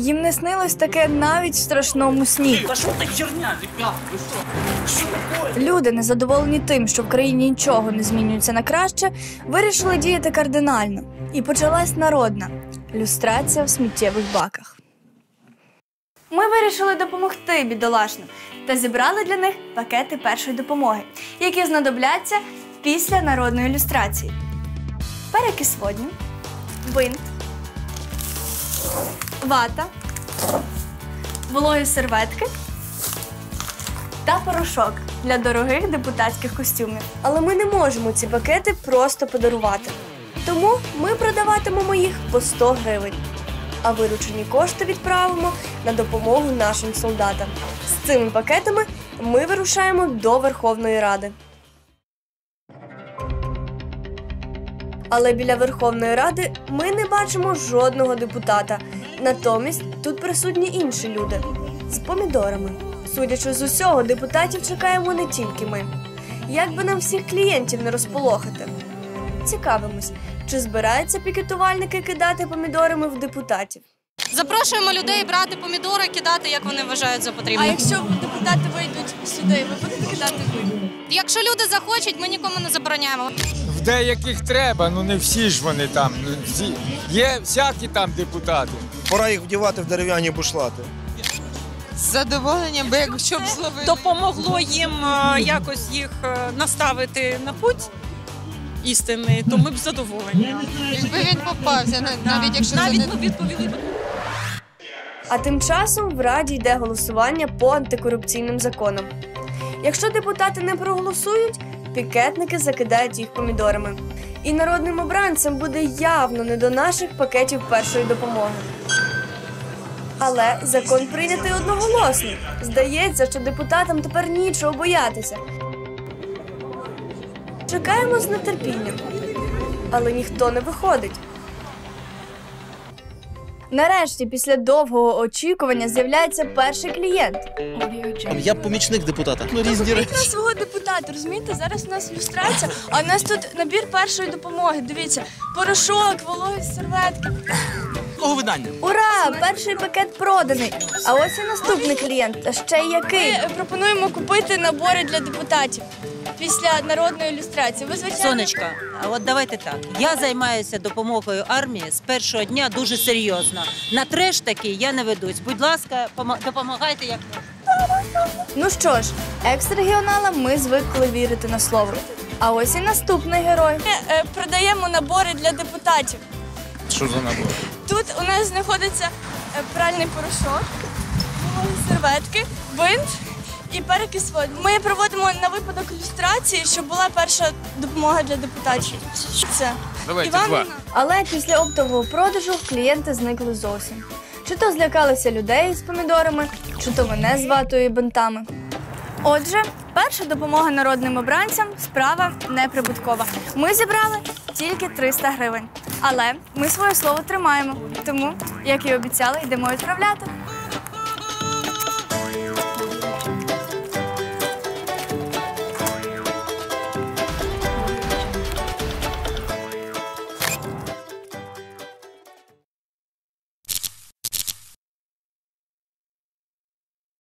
Їм не снилось таке навіть в страшному сні. Ребят, вы что? Что такое? Люди, незадоволені тим, що в країні нічого не змінюється на краще, вирішили діяти кардинально. І почалась народна люстрація в сміттєвих баках. Ми вирішили допомогти бідолашним та зібрали для них пакети першої допомоги, які знадобляться після народної люстрації. Перекис водню, бинт, вата, вологі серветки та порошок для дорогих депутатських костюмів. Але ми не можемо ці пакети просто подарувати. Тому ми продаватимемо їх по 100 гривень. А виручені кошти відправимо на допомогу нашим солдатам. З цими пакетами ми вирушаємо до Верховної Ради. Але біля Верховної Ради ми не бачимо жодного депутата. Натомість тут присутні інші люди з помідорами. Судячи з усього, депутатів чекаємо не тільки ми. Як би нам всіх клієнтів не розполохати? Цікавимось, чи збираються пікетувальники кидати помідорами в депутатів. Запрошуємо людей брати помідори, кидати, як вони вважають за потрібне. А якщо депутати вийдуть сюди, ви будете кидати ви? Якщо люди захочуть, ми нікому не забороняємо. В деяких треба, ну не всі ж вони там. Ну, всі. Є всякі там депутати. Пора їх вдівати в дерев'яні бушлати. З задоволенням, бо якщо б допомогло їм е, якось їх е, наставити на путь істини, то ми б задоволені. Якби він попався, навіть якщо Навіть ми відповіли б А тим часом в Раді йде голосування по антикорупційним законам. Якщо депутати не проголосують, пікетники закидають їх помідорами. І народним обранцям буде явно не до наших пакетів першої допомоги. Але закон прийнятий одноголосно. Здається, що депутатам тепер нічого боятися. Чекаємо з нетерпінням, але ніхто не виходить. Нарешті, після довгого очікування, з'являється перший клієнт. Я помічник депутата. Ну, різні речі. на свого депутата, розумієте? Зараз у нас ілюстрація, а у нас тут набір першої допомоги. Дивіться, порошок, вологі серветки. Кого видання? Ура! Перший пакет проданий. А ось і наступний клієнт. Та ще й який. Ми пропонуємо купити набори для депутатів після народної ілюстрації. Ви звичайно Сонечко, а от давайте так. Я займаюся допомогою армії з першого дня дуже серйозно. На треш такий я не ведусь. Будь ласка, допомагайте як Ну що ж, екс-регіоналам ми звикли вірити на слово. А ось і наступний герой. Ми е, продаємо набори для депутатів. Що за набор? Тут у нас знаходиться е, пральний порошок, серветки, бинт і перекис води. Ми проводимо на випадок ілюстрації, щоб була перша допомога для депутатів. Це Давайте два. Але після оптового продажу клієнти зникли зовсім. Чи то злякалися людей з помідорами, чи то мене з ватою і бинтами. Отже, перша допомога народним обранцям справа неприбуткова. Ми зібрали тільки 300 гривень. Але ми своє слово тримаємо. Тому, як і обіцяли, йдемо відправляти.